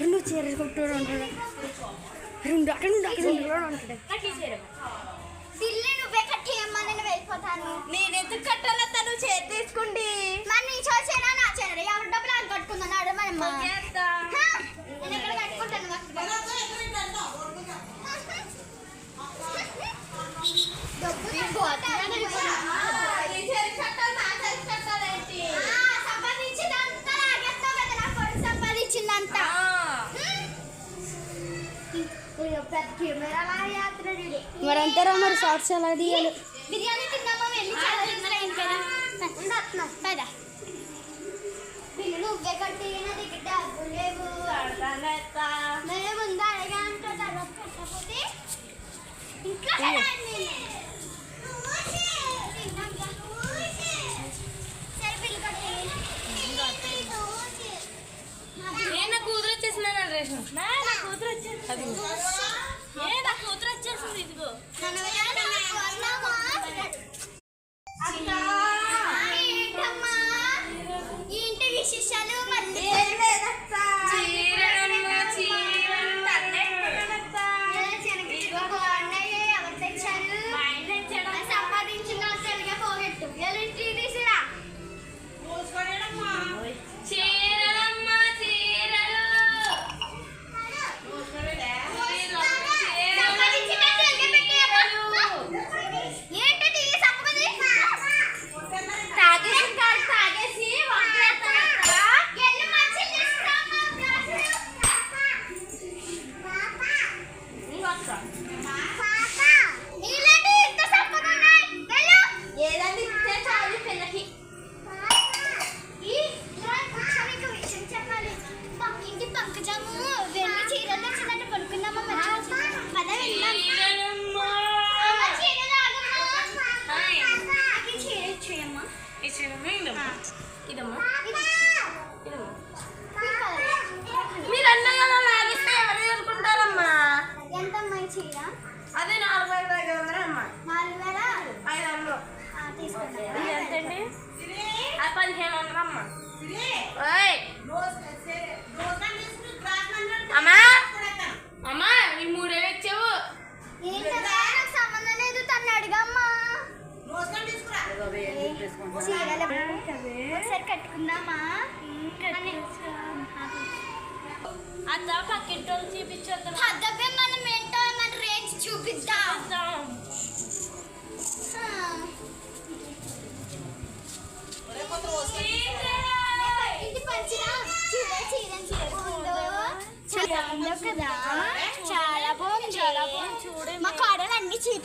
రెండు చీరలు కొట్టుడు అంటాడు రెండు అక్కడ నుండి అక్కడ నుండి కూడా ఉంటాడు. నువ్వే కట్టి నేను నేను తను చేతి తీసుకుండి. మరి నీ చేసేనా నా చేయాలి ఎవరి డబ్బులు అని మరంతరా మరి షార్ట్స్ ఎలా తీయాలి? బిర్యానీ తిన్నామా వెళ్ళి నేను కూతురు వచ్చేసిన కూతురు వచ్చేసి ఆడుకుందామా అత్త పక్కింటి వాళ్ళు చూపించొద్దాం.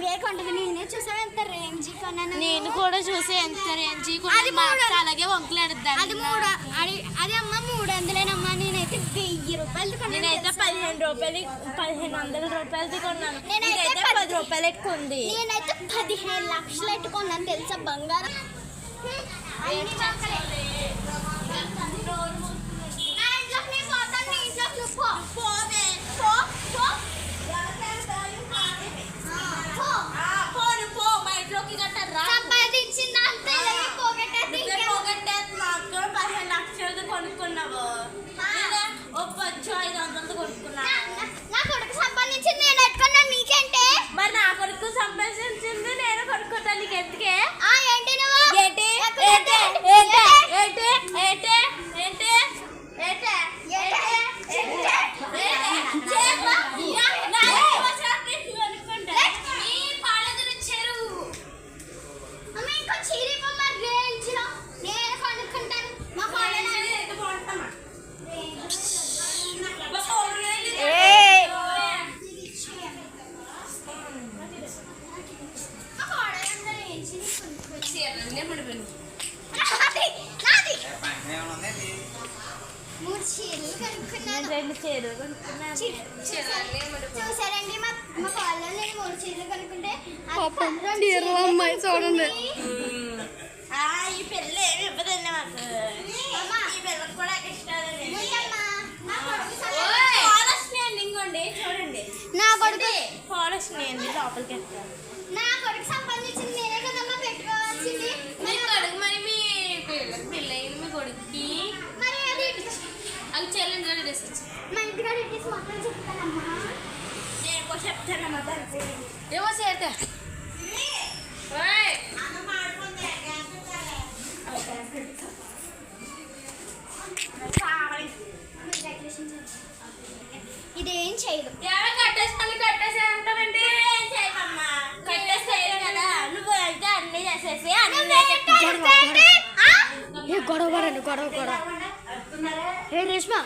పేరు నేనే చూసాను ఎంత రేంజ్ నేను కూడా చూసే ఎంత రేంజ్ అది అలాగే వంకలాడుద్దాను అది మూడు అది అది అమ్మ మూడు వందలేనమ్మా. నేనైతే వెయ్యి రూపాయలు కొన్నాను నేనైతే పదిహేను రూపాయలు పదిహేను వందల రూపాయలది కొన్నాను. నేనైతే పది రూపాయలు ఎట్టుకుంది నేనైతే పదిహేను లక్షలు ఎట్టుకున్నాను తెలుసా బంగారం? ఇంట్లోకి చూసారండి మా మా కాల్లో నేను మూడు చీరలు అమ్మాయి చూడండి. ఈ పిల్ల ఏమి ఇవ్వదండి ఈ పిల్లకి కూడా ఇష్టాలండి నా కొడుకు ఫారెస్ట్ అండి లోపలికి నా కొడుకు చేయదు. కట్టేస్తాను కట్టేసేమంటావంటే చేయమ్మా కదా. నువ్వు అయితే అన్ని చేసేసి గొడవ రండి గొడవ గొడవ ఏ రేష్మా?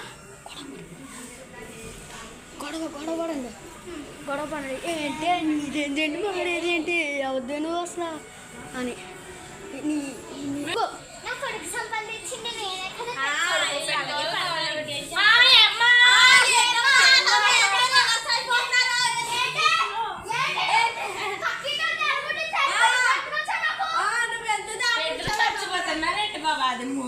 గొడవ గొడవ పడండి. గొడవ పడండి. ఏంటి? ఇదేంటి మాడేది ఏంటి? అవద్దు నువ్వు అని. నీ.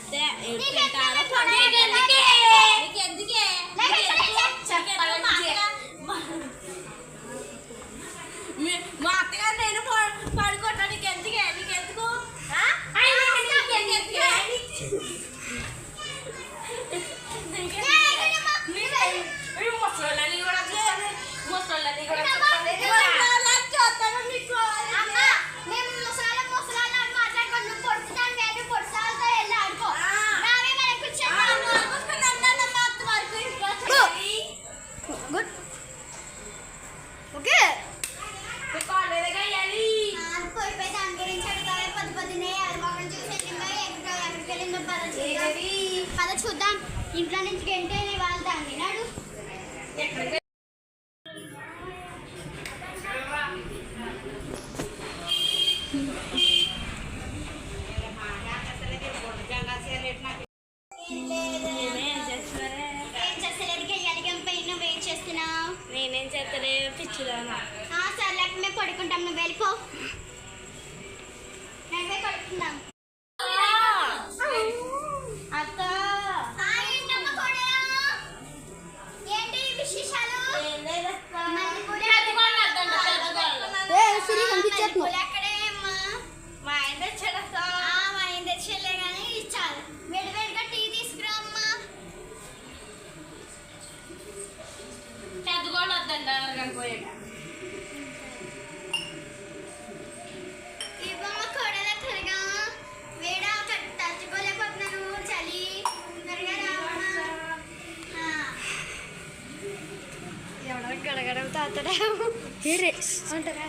like that. And thank God. పద చూద్దాం. ఇంట్లో నుంచి గంటే వాళ్ళ దాన్ని నాడు నేనేం చేస్తానే పిచ్చిదానా. సర్లేక మేము పడుకుంటాం. నువ్వు వెళ్ళిపో. మేమే పడుకుందాం. అంటున్నావు మా ఆయన తెచ్చాడమ్మా మా ఆయన కానీ ఇచ్చాను వేడి వేడిగా టీ తీసుకురామ్మా పెద్ద కూడా వద్దండి అనుకోలేక ఎవడో గడగడవుతా అతడే అంటారా